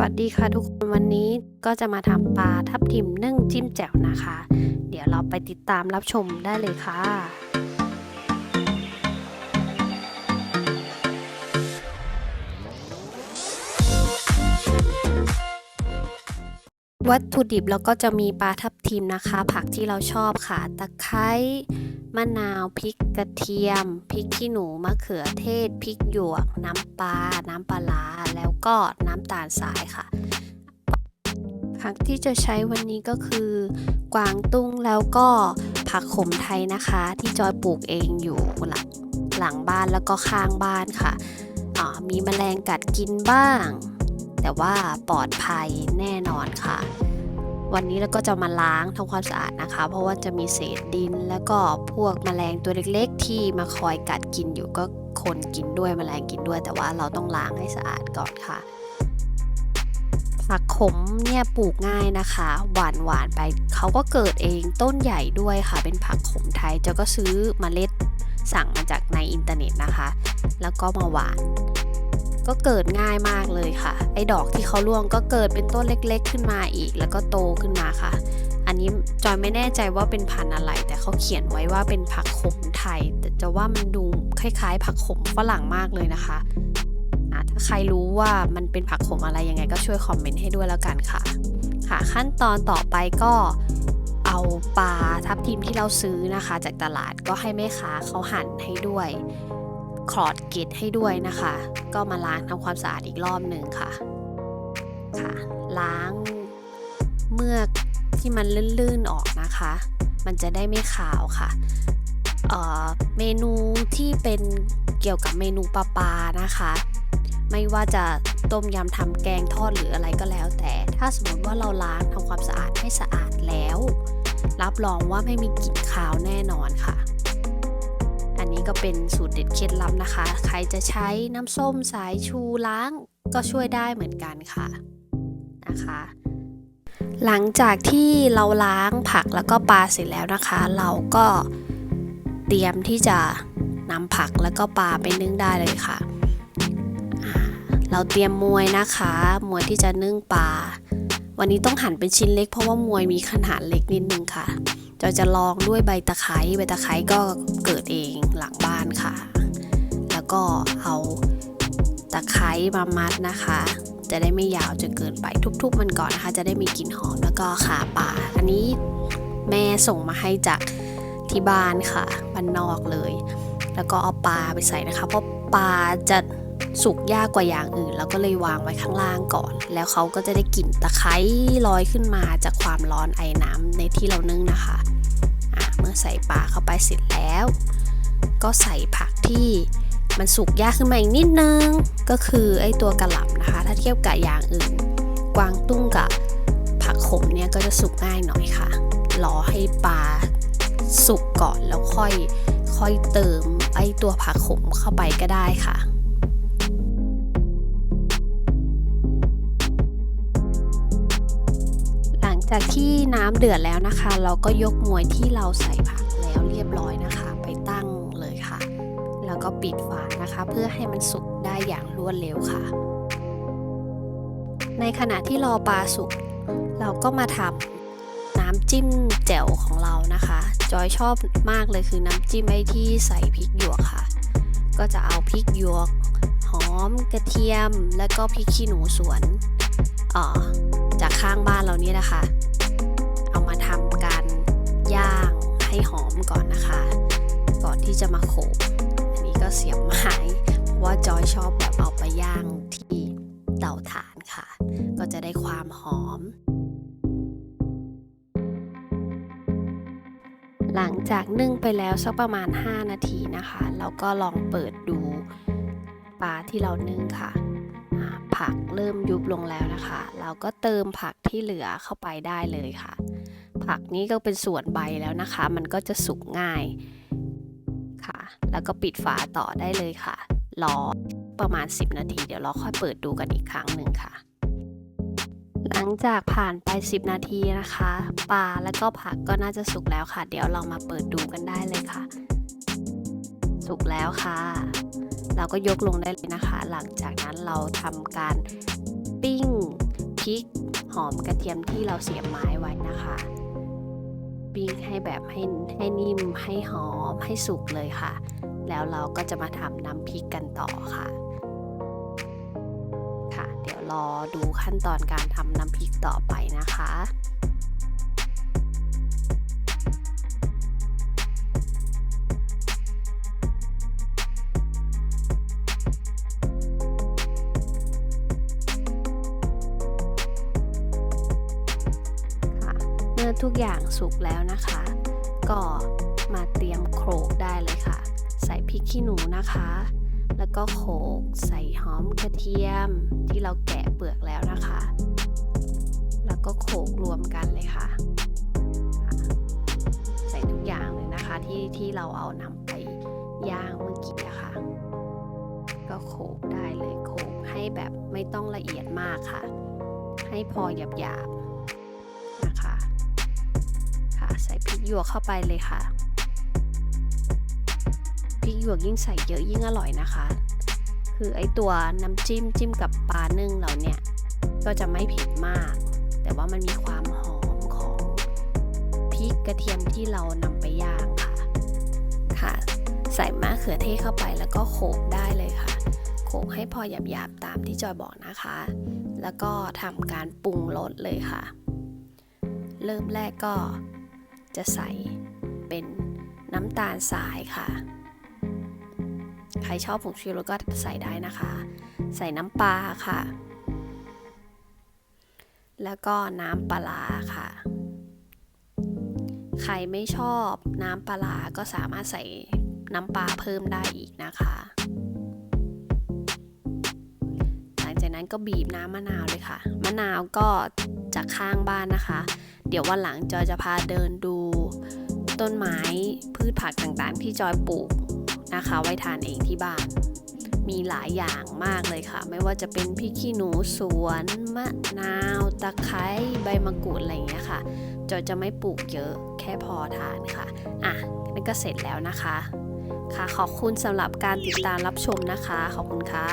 วัสดีค่ะทุกคนวันนี้ก็จะมาทำปลาทับทิมนึ่งจิ้มแจ่วนะคะ เดี๋ยวเราไปติดตามรับชมได้เลยค่ะ วัตถุดิบเราก็จะมีปลาทับทิมนะคะ ผักที่เราชอบค่ะ ตะไคร้มะนาวพริกกระเทียมพริกขี้หนูมะเขือเทศพริกหยวก น้ำปลาน้ำปลา ก็น้ำตาลทรายค่ะ ผักที่จะใช้วันนี้ก็คือกวางตุ้งแล้วก็ผักขมไทยนะคะ ที่จอยปลูกเองอยู่หลังหลังบ้านแล้วก็ข้างบ้านค่ะ มีแมลงกัดกินบ้าง แต่ว่าปลอดภัยแน่นอนค่ะ วันนี้เราก็จะมาล้างทำความสะอาดนะคะ เพราะว่าจะมีเศษดิน แล้วก็พวกแมลงตัวเล็กๆ ที่มาคอยกัดกินอยู่ก็คนกินด้วยแมลงกินด้วย แต่ว่าเราต้องล้างให้สะอาดก่อนค่ะผักขมเนี่ยปลูกง่ายนะคะ หวานหวานไปเขาก็เกิดเองต้นใหญ่ด้วยค่ะ เป็นผักขมไทยจ้าก็ซื้อเมล็ดสั่งมาจากในอินเทอร์เน็ตนะคะ แล้วก็มาหวาน ก็เกิดง่ายมากเลยค่ะ ไอ้ดอกที่เขาร่วงก็เกิดเป็นต้นเล็กๆ ขึ้นมาอีก แล้วก็โตขึ้นมาค่ะ อันนี้จอยไม่แน่ใจว่าเป็นพันธุ์อะไร แต่เขาเขียนไว้ว่าเป็นผักขมไทย แต่จะว่ามันดูคล้ายๆ ผักขมฝรั่งมากเลยนะคะอะถ้าใครรู้ว่ามันเป็นผักขมอะไรยังไงก็ช่วยคอมเมนต์ให้ด้วยแล้วกันค่ะ ค่ะ ขั้นตอนต่อไปก็เอาปลาทับทิมที่เราซื้อนะคะ จากตลาดก็ให้แม่ค้าเขาหั่นให้ด้วย คลอดกล็ดให้ด้วยนะคะ ก็มาล้างทำความสะอาดอีกรอบหนึ่งค่ะค่ะ ล้างเมือกที่มันลื่นๆออกนะคะ มันจะได้ไม่ขาวค่ะเเมนูที่เป็นเกี่ยวกับเมนูปลาปลานะคะ ไม่ว่าจะต้มยำทำแกงทอดหรืออะไรก็แล้ว แต่ถ้าสมมติว่าเราล้างทำความสะอาดให้สะอาดแล้ว รับรองว่าไม่มีกลิ่นคาวแน่นอนค่ะ ก็เป็นสูตรเด็ดเคล็ดลับนะคะ ใครจะใช้น้ำส้มสายชูล้างก็ช่วยได้เหมือนกันค่ะนะคะ หลังจากที่เราล้างผักแล้วก็ปลาเสร็จแล้วนะคะ เราก็เตรียมที่จะนำผักแล้วก็ปลาไปนึ่งได้เลยค่ะ เราเตรียมมวยนะคะมวยที่จะนึ่งปลาวันนี้ต้องหั่นเป็นชิ้นเล็กเพราะว่ามวยมีขนาดเล็กนิดนึงค่ะ จอยจะลองด้วยใบตะไคร้ใบตะไคร้ก็เกิดเองหลังบ้านค่ะ แล้วก็เอาตะไคร้มามัดนะคะ จะได้ไม่ยาวจนเกินไปทุบๆมันก่อนนะคะ จะได้มีกลิ่นหอมแล้วก็ขาป่า อันนี้แม่ส่งมาให้จากที่บ้านค่ะบ้านนอกเลย แล้วก็เอาปลาไปใส่นะคะ เพราะปลาจะ สุกยากกว่าอย่างอื่น แล้วก็เลยวางไว้ข้างล่างก่อน แล้วเขาก็จะได้กลิ่นตะไคร้ลอยขึ้นมาจากความร้อนไอ้น้ำในที่เรานึ่งนะคะะเมื่อใส่ปลาเข้าไปเสร็จแล้ว ก็ใส่ผักที่มันสุกยากขึ้นมาอีกนิดนึง ก็คือไอ้ตัวกระหล่ำนะคะ ถ้าเทียบกับอย่างอื่น กวางตุ้งกับผักขมเนี่ยก็จะสุกง่ายหน่อยค่ะ รอให้ปลาสุกก่อนแล้วค่อยค่อยเติมไอ้ตัวผักขมเข้าไปก็ได้ค่ะ จากที่น้ำเดือดแล้วนะคะ เราก็ยกมวยที่เราใส่ผักแล้วเรียบร้อยนะคะ ไปตั้งเลยค่ะ แล้วก็ปิดฝานะคะ เพื่อให้มันสุกได้อย่างรวดเร็วค่ะ ในขณะที่รอปลาสุก เราก็มาทำน้ำจิ้มแจ่วของเรานะคะ จอยชอบมากเลยคือน้ำจิ้มไอ้ที่ใส่พริกหยวกค่ะ ก็จะเอาพริกหยวก หอมกระเทียม แล้วก็พริกขี้หนูสวนอ่อจา ข้างบ้านเราเนี่นะคะ เอามาทำการย่างให้หอมก่อนนะคะ ก่อนที่จะมาโขลกอันนี้ก็เสียบไม้เพราะว่าจอยชอบแบบเอาไปย่างที่เตาถ่านค่ะ ก็จะได้ความหอม หลังจากนึ่งไปแล้วสักประมาณ 5 นาทีนะคะ เราก็ลองเปิดดูปลาที่เรานึ่งค่ะ เริ่มยุบลงแล้วนะคะ เราก็เติมผักที่เหลือเข้าไปได้เลยค่ะ ผักนี้ก็เป็นส่วนใบแล้วนะคะ มันก็จะสุกง่ายค่ะ แล้วก็ปิดฝาต่อได้เลยค่ะ รอประมาณ 10 นาที เดี๋ยวเราค่อยเปิดดูกันอีกครั้งหนึ่งค่ะ หลังจากผ่านไป 10 นาทีนะคะปลาแล้วก็ผักก็น่าจะสุกแล้วค่ะ เดี๋ยวเรามาเปิดดูกันได้เลยค่ะ สุกแล้วค่ะ เราก็ยกลงได้เลยนะคะ หลังจากนั้นเราทำการปิ้งพริกหอมกระเทียมที่เราเสียบไม้ไว้นะคะ ปิ้งให้แบบให้ให้นิ่มให้หอมให้สุกเลยค่ะ แล้วเราก็จะมาทำน้ำพริกกันต่อค่ะ ค่ะ เดี๋ยวรอดูขั้นตอนการทำน้ำพริกต่อไปนะคะค่ะ อทุกอย่างสุกแล้วนะคะ ก็มาเตรียมโขลกได้เลยค่ะ ใส่พริกขี้หนูนะคะ แล้วก็โขลกใส่หอมกระเทียมที่เราแกะเปลือกแล้วนะคะ แล้วก็โขลกรวมกันเลยค่ะ ใส่ทุกอย่างเลยนะคะที่ที่เราเอานำไปย่างเมื่อกี้อะคะ ก็โขลกได้เลยโขลกให้แบบไม่ต้องละเอียดมากค่ะ ให้พอหยาบๆ กหยวกเข้าไปเลยค่ะ พริกหยวกยิ่งใส่เยอะยิ่งอร่อยนะคะ คือไอตัวน้ำจิ้มจิ้มกับปลานึ่งเราเนี่ย ก็จะไม่เผ็ดมาก แต่ว่ามันมีความหอมของพริกกระเทียมที่เรานำไปย่างค่ะ ค่ะ ใส่มะเขือเทศเข้าไปแล้วก็โขลกได้เลยค่ะโขลกให้พอหยาบๆตามที่จอยบอกนะคะ แล้วก็ทำการปรุงรสเลยค่ะ เริ่มแรกก็ จะใส่เป็นน้ำตาลทรายค่ะ ใครชอบผงชูรสก็ใส่ได้นะคะ ใส่น้ำปลาค่ะ แล้วก็น้ำปลาค่ะ ใครไม่ชอบน้ำปลาก็สามารถใส่น้ำปลาเพิ่มได้อีกนะคะ หลังจากนั้นก็บีบน้ำมะนาวเลยค่ะ มะนาวก็ จากข้างบ้านนะคะ เดี๋ยววันหลังจอยจะพาเดินดู ต้นไม้พืชผักต่างๆ ที่จอยปลูกนะคะ ไว้ทานเองที่บ้าน มีหลายอย่างมากเลยค่ะ ไม่ว่าจะเป็นพริกขี้หนูสวนมะนาวตะไคร้ใบมะกรูดอะไรอย่างเงี้ยค่ะจอยจะไม่ปลูกเยอะแค่พอทานค่ะอะนั่นก็เสร็จแล้วนะคะ ค่ะขอบคุณสำหรับการติดตามรับชมนะคะ ขอบคุณค่ะ